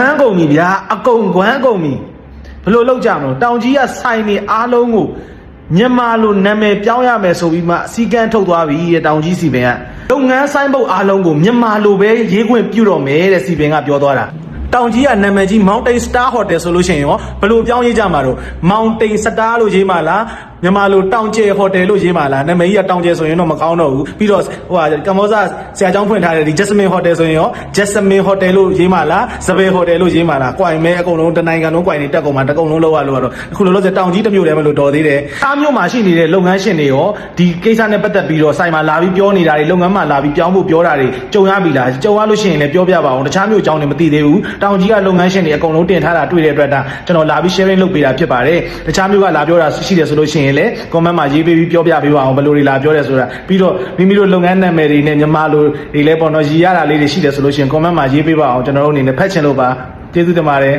မ်းကုန်ပြီဗျာအကုန်ကွမ်းကုန်ပြီဘယ်လိုလုပ်ကြမလို့တောင်ကြီးကဆိုင်နေအားလုံးကိုမြန်မာလိုနာမည်ပြောင်းရမယ်ဆိုပြီးမှအစည်းကမ်းထုတ်သွားပြီတဲ့တောင်ကြီးစီပင်ကလုပ်ငန်းဆိုင်ပုတ်အားလုံးကိုမြန်မာလိုပဲရေးခွင့်ပြုတော့မယ်တဲ့စီပင်ကပြောသွားတာတောင်ကြီးကနာမည်ကြီး Mountain Star Hotel ဆိုလို့ရှိရင်ရောဘယ်လိုပြောင်းရေးကြမှာတော့ Mountain Star လို့ရေးမှာလားမြန်မာလိုတောင်ကျဲဟိုတယ်လို့ရေးမှာလားနာမည်ကြီးကတောင်ကျဲဆိုရင်တော့မကောင်းတော့ဘူးပြီးတော့ဟိုဟာကမ္ဘောဇဆရာကျောင်းဖွင့်ထားတဲ့ဒီ Jasmine Hotel ဆိုရင်ရော Jasmine Hotel လို့ရေးမှာလားစပယ် Hotel လို့ရေးမှာလား၊ကွိုင်မဲအကုန်လုံးတနိုင်ငံလုံးကွိုင်နေတက်ကုန်မှာတကုံလုံးလောက်ရလို့ကတော့အခုလောလောဆယ်တောင်ကြီးတစ်မျိုးတည်းမလို့တော်သေးတယ်။အားမျိုးမှာရှိနေတဲ့လုပ်ငန်းရှင်တွေရောဒီကိစ္စနဲ့ပတ်သက်ပြီးတော့စိုင်မှာလာပြီးပြောနေတာတွေလုပ်ငန်းမှာလာပြီးပြောင်းဖို့ပြောတာတွေကြုံရပြီလား။ကြုံရလို့ရှိရင်လည်းပြောပြပါအောင်။တခြားမျိုးအကြောင်းတွေမသိသေးဘူး။တောင်ကြီးကလုပ်ငန်းရှင်တွေအကုန်လုံးတင်ထားတာတွေ့တဲ့အတွက်ဒါကျွန်တော်လာပြီး sharing လုပ်ပေးတာဖြစ်ပါတယ်။တခြားမျိုးကလာပြောတာရှိတယ်ဆိုလို့ရှိရင်လည်း comment မှာရေးပေးပြီးပြောပြပေးပါအောင်ဘယ်လိုတွေလာပြောတယ်ဆိုတာပြီးတော့မိမိတို့လုပ်ငန်းနာမည်တွေနဲ့ညီမလိုတွေလည်းပေါ့နော်ရည်ရတာလေးတွေရှိတယ်ဆိုလို့ရှိရင် comment မှာရေးပေးပါအောင်ကျွန်တော်တို့အနေနဲ့ဖတ်ချင်လို့ပါကျေးဇူးတင်ပါတယ်